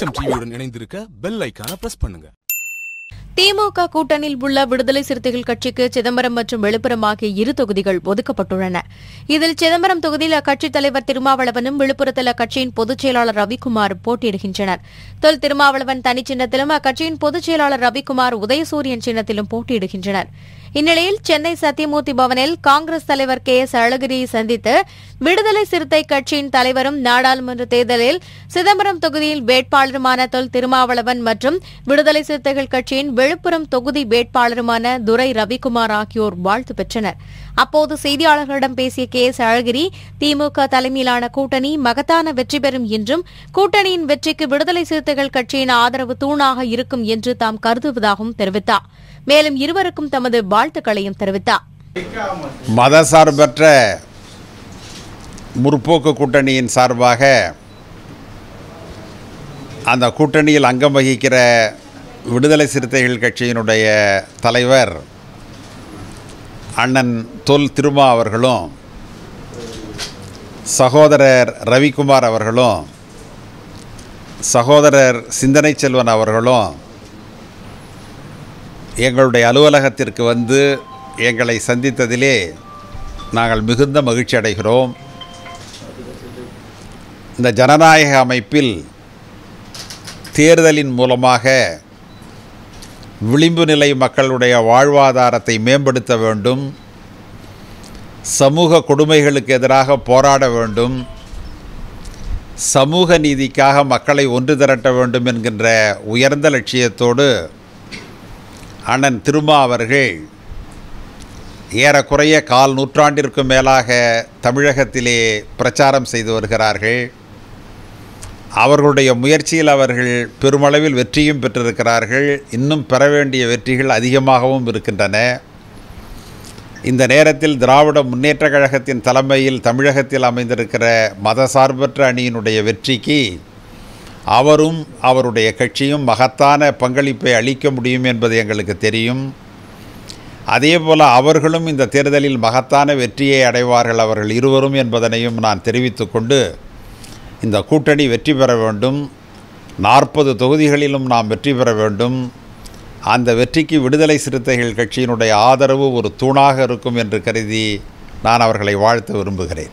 வெளிச்சம் டிவியுடன் இணைந்திருக்க பெல் ஐக்கான பிரஸ் பண்ணுங்க. திமுக கூட்டணியில் உள்ள விடுதலை சிறுத்தைகள் கட்சிக்கு சிதம்பரம் மற்றும் விழுப்புரம் ஆகிய இரு தொகுதிகள் ஒதுக்கப்பட்டுள்ளன. இதில் சிதம்பரம் தொகுதியில் அக்கட்சித் தலைவர் திருமாவளவனும் விழுப்புரத்தில் அக்கட்சியின் பொதுச் செயலாளர் ரவிக்குமார் போட்டியிடுகின்றனர். தொல் திருமாவளவன் தனிச்சின்னத்திலும் அக்கட்சியின் பொதுச் செயலாளர் ரவிக்குமார் உதயசூரியன் சின்னத்திலும் போட்டியிடுகின்றனர். இந்நிலையில் சென்னை சத்தியமூர்த்தி பவனில் காங்கிரஸ் தலைவர் கே எஸ் அழகிரியை சந்தித்து விடுதலை சிறுத்தை கட்சியின் தலைவரும் நாடாளுமன்ற தேர்தலில் சிதம்பரம் தொகுதியில் வேட்பாளருமான தொல் திருமாவளவன் மற்றும் விடுதலை சிறுத்தைகள் கட்சியின் விழுப்புரம் தொகுதி வேட்பாளருமான துரை ரவிக்குமார் ஆகியோர் வாழ்த்து பெற்றனர். அப்போது செய்தியாளர்களிடம் பேசிய கே எஸ் அழகிரி திமுக தலைமையிலான கூட்டணி மகத்தான வெற்றி பெறும் என்றும் கூட்டணியின் வெற்றிக்கு விடுதலை சிறுத்தைகள் கட்சியின் ஆதரவு தூணாக இருக்கும் என்று தாம் கருதுவதாகவும் தெரிவித்தார். மேலும் இருவருக்கும் தமது வாழ்த்துக்களையும் தெரிவித்தார். மதசார்பற்ற முற்போக்கு கூட்டணியின் சார்பாக அந்த கூட்டணியில் அங்கம் வகிக்கிற விடுதலை சிறுத்தைகள் கட்சியினுடைய தலைவர் அண்ணன் தொல் திருமா அவர்களும் சகோதரர் ரவிக்குமார் அவர்களும் சகோதரர் சிந்தனை செல்வன் அவர்களும் எங்களுடைய அலுவலகத்திற்கு வந்து எங்களை சந்தித்ததிலே நாங்கள் மிகுந்த மகிழ்ச்சி அடைகிறோம். இந்த ஜனநாயக அமைப்பில் தேர்தலின் மூலமாக விளிம்பு நிலை மக்களுடைய வாழ்வாதாரத்தை மேம்படுத்த வேண்டும். சமூக கொடுமைகளுக்கு எதிராக போராட வேண்டும். சமூக நீதிக்காக மக்களை ஒன்று திரட்ட வேண்டும் என்கின்ற உயர்ந்த லட்சியத்தோடு அண்ணன் திருமா அவர்கள் ஏறக்குறைய கால் நூற்றாண்டிற்கும் மேலாக தமிழகத்திலே பிரச்சாரம் செய்து வருகிறார்கள். அவர்களுடைய முயற்சியில் அவர்கள் பெருமளவில் வெற்றியும் பெற்றிருக்கிறார்கள். இன்னும் பெற வேண்டிய வெற்றிகள் அதிகமாகவும் இருக்கின்றன. இந்த நேரத்தில் திராவிட முன்னேற்ற கழகத்தின் தலைமையில் தமிழகத்தில் அமைந்திருக்கிற மதசார்பற்ற அணியினுடைய வெற்றிக்கு அவரும் அவருடைய கட்சியும் மகத்தான பங்களிப்பை அளிக்க முடியும் என்பது எங்களுக்கு தெரியும். அதே போல் அவர்களும் இந்த தேர்தலில் மகத்தான வெற்றியை அடைவார்கள் அவர்கள் இருவரும் என்பதனையும் நான் தெரிவித்துக்கொண்டு இந்த கூட்டணி வெற்றி பெற வேண்டும். நாற்பது தொகுதிகளிலும் நாம் வெற்றி பெற வேண்டும். அந்த வெற்றிக்கு விடுதலை சிறுத்தைகள் கட்சியினுடைய ஆதரவு ஒரு தூணாக இருக்கும் என்று கருதி நான் அவர்களை வாழ்த்த விரும்புகிறேன்.